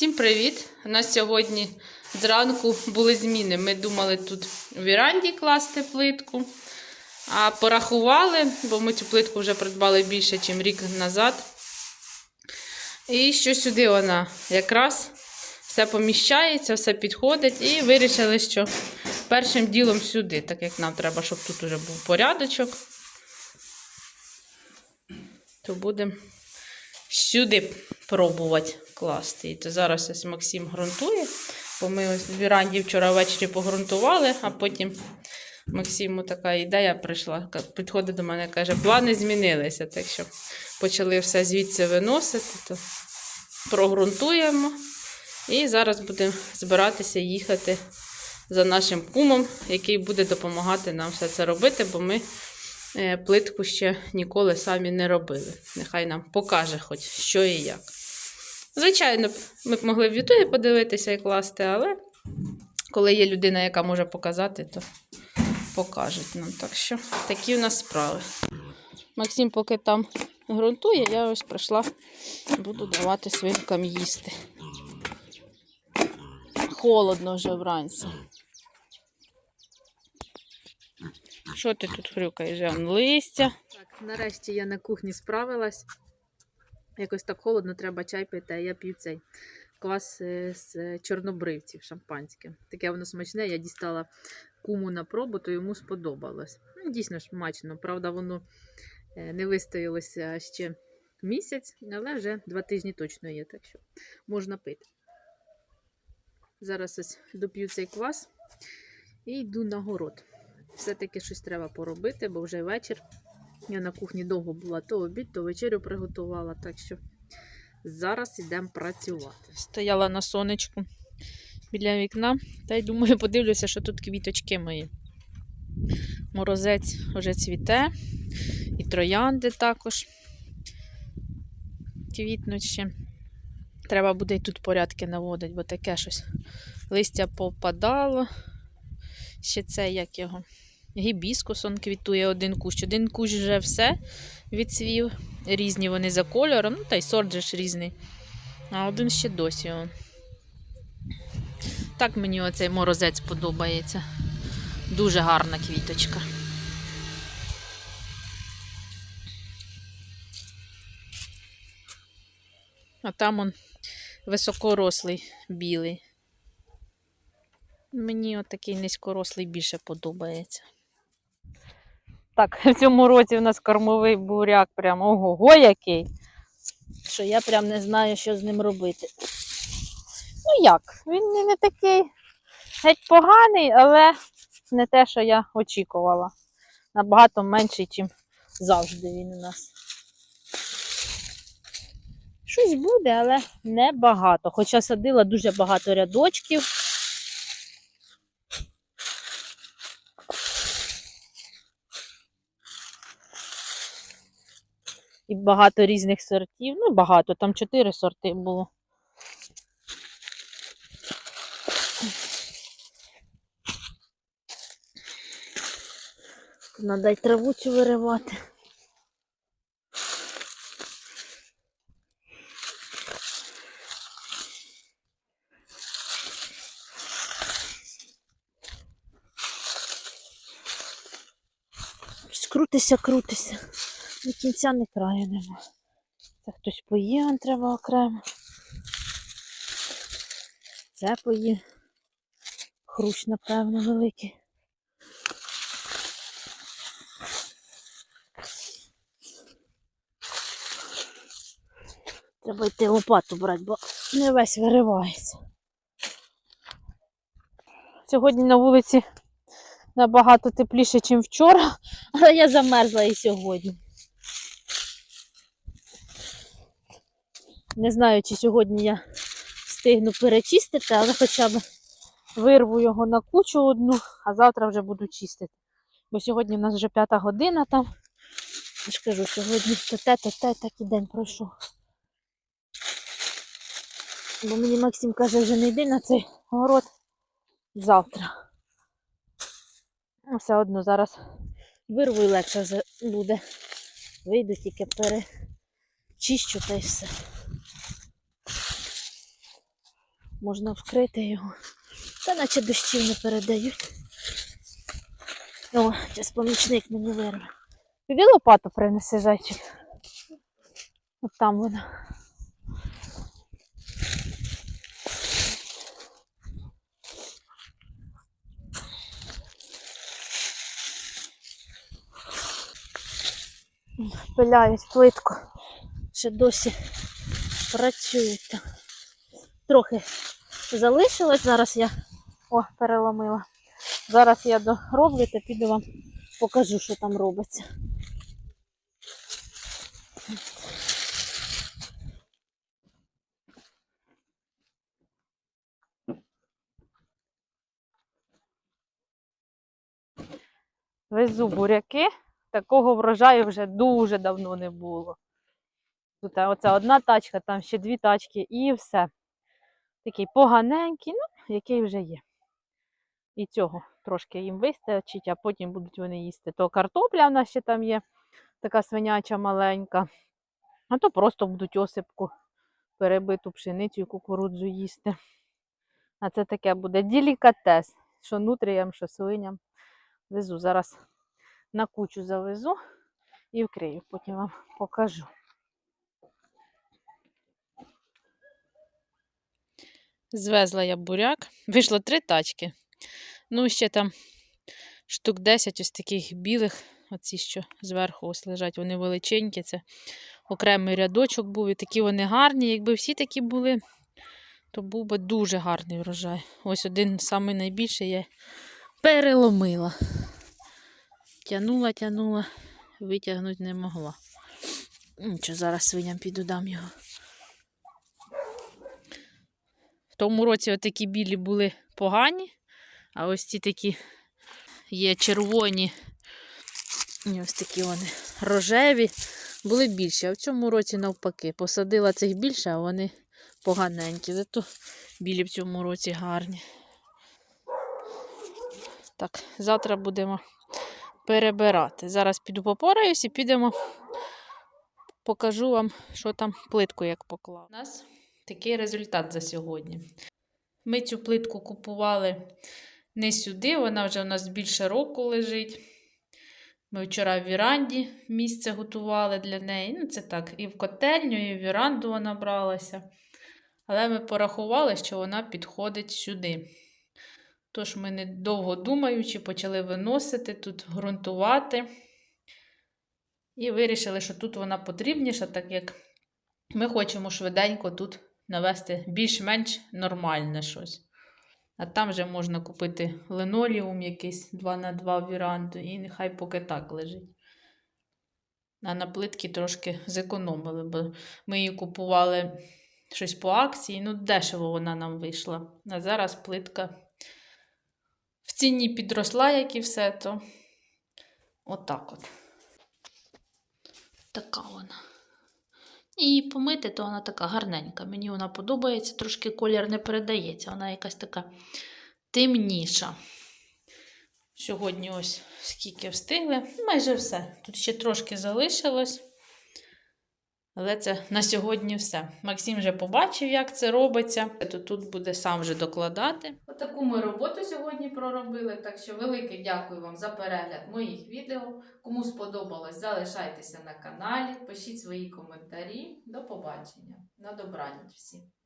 Всім привіт! У нас сьогодні зранку були зміни. Ми думали тут у віранді класти плитку, а порахували, бо ми цю плитку вже придбали більше, ніж рік назад. І що сюди вона якраз все поміщається, все підходить. І вирішили, що першим ділом сюди, так як нам треба, щоб тут уже був порядочок, то будемо сюди пробувати класти. І то зараз ось Максим ґрунтує, бо ми ось в віранді вчора ввечері погрунтували, а потім Максиму така ідея прийшла. Підходить до мене каже, плани змінилися. Так що почали все звідси виносити, то прогрунтуємо. І зараз будемо збиратися їхати за нашим кумом, який буде допомагати нам все це робити, бо ми е, плитку ще ніколи самі не робили. Нехай нам покаже хоч що і як. Звичайно, ми б могли в Ютубі подивитися і класти, але коли є людина, яка може показати, то покажуть нам. Так що такі в нас справи. Максим, поки там ґрунтує, я ось прийшла, буду давати свинкам їсти. Холодно вже вранці. Що ти тут хрюкаєш? Листя. Так, нарешті я на кухні справилась. Якось так холодно, треба чай пити, а я п'ю цей квас е, з чорнобривців шампанське. Таке воно смачне, я дістала куму на пробу, то йому сподобалось. Ну, Дійсно смачно. Правда, воно е, не вистоялося ще місяць, але вже два тижні точно є, так що можна пити. Зараз ось доп'ю цей квас і йду на город. Все-таки щось треба поробити, бо вже вечір. Я на кухні довго була, то обід, то вечерю приготувала, так що зараз йдемо працювати. Стояла на сонечку біля вікна. Та й думаю, подивлюся, що тут квіточки мої. Морозець вже цвіте, і троянди також квітнуть ще. Треба буде і тут порядки наводити, бо таке щось листя попадало. Ще це як його. Гібіскус он квітує один кущ. Один кущ вже все відцвів. Різні вони за кольором, ну та й сорт же ж різний. А один ще досі. Он. Так мені оцей морозець подобається. Дуже гарна квіточка. А там он високорослий білий. Мені отакий низькорослий більше подобається. Так, в цьому році у нас кормовий буряк прям ого-го який. Що я прям не знаю, що з ним робити. Ну як? Він не, не такий геть поганий, але не те, що я очікувала. Набагато менший, ніж завжди він у нас. Щось буде, але не багато. Хоча садила дуже багато рядочків. І багато різних сортів. Ну, багато, там чотири сорти було. Надо й траву цю виривати. Щось Крутися, До кінця не краю нема. Це хтось поїв, треба окремо. Це поїв. Хрущ, напевно, великий. Треба йти лопату брати, бо не весь виривається. Сьогодні на вулиці набагато тепліше, ніж вчора, але я замерзла і сьогодні. Не знаю, чи сьогодні я встигну перечистити, але хоча б вирву його на кучу одну, а завтра вже буду чистити. Бо сьогодні в нас вже п'ята година там. Я ж кажу, сьогодні то те, то те, так і день пройшов. Бо мені Максим каже, вже не йди на цей город завтра. Ну, Все одно зараз вирву і легше вже буде. Вийду тільки перечищу та й все. Можна вкрити його. Та наче дощів не передають. О, зараз помічник мені вирве. Піди лопату принеси, зайчик. От там вона. Пиляють плитку. Ще досі працюють там. Трохи залишилось. Зараз я о, переломила. Зараз я дороблю та піду вам покажу, що там робиться. Везу буряки. Такого врожаю вже дуже давно не було. Тут оця одна тачка, там ще дві тачки і все. Такий поганенький, ну, який вже є. І цього трошки їм вистачить, а потім будуть вони їсти. То картопля в нас ще там є, така свиняча маленька. А то просто будуть осипку, перебиту пшеницю і кукурудзу їсти. А це таке буде делікатес, що нутріям, що свиням. Везу зараз на кучу завезу і вкрию, потім вам покажу. Звезла я буряк. Вийшло три тачки. Ну, ще там штук 10 ось таких білих, оці, що зверху ось лежать, вони величенькі. Це окремий рядочок був. І такі вони гарні. Якби всі такі були, то був би дуже гарний врожай. Ось один самий найбільший я переломила. Тянула, тянула, витягнути не могла. Нічого, зараз свиням піду дам його. В тому році отакі білі були погані, а ось ці такі є червоні, і ось такі вони рожеві, були більші. А в цьому році навпаки. Посадила цих більше, а вони поганенькі. Зато білі в цьому році гарні. Так, завтра будемо перебирати. Зараз піду попораюсь і підемо, покажу вам, що там плитку як поклав. У нас такий результат за сьогодні. Ми цю плитку купували не сюди, вона вже у нас більше року лежить. Ми вчора в віранді місце готували для неї. Ну, це так, і в котельню, і в віранду вона бралася. Але ми порахували, що вона підходить сюди. Тож ми, недовго думаючи, почали виносити, тут ґрунтувати. І вирішили, що тут вона потрібніша, так як ми хочемо швиденько тут навести більш-менш нормальне щось. А там вже можна купити линолеум якийсь 2х2 в віранду, і нехай поки так лежить. А на плитки трошки зекономили, бо ми її купували щось по акції, ну дешево вона нам вийшла. А зараз плитка в ціні підросла, як і все, то отак от. Така вона. І помити, то вона така гарненька. Мені вона подобається, трошки колір не передається, вона якась така темніша. Сьогодні ось скільки встигли, майже все. Тут ще трошки залишилось. Але це на сьогодні все. Максим вже побачив, як це робиться. То тут буде сам вже докладати. Отаку ми роботу сьогодні проробили. Так що велике дякую вам за перегляд моїх відео. Кому сподобалось, залишайтеся на каналі, пишіть свої коментарі. До побачення. На добраніч всім!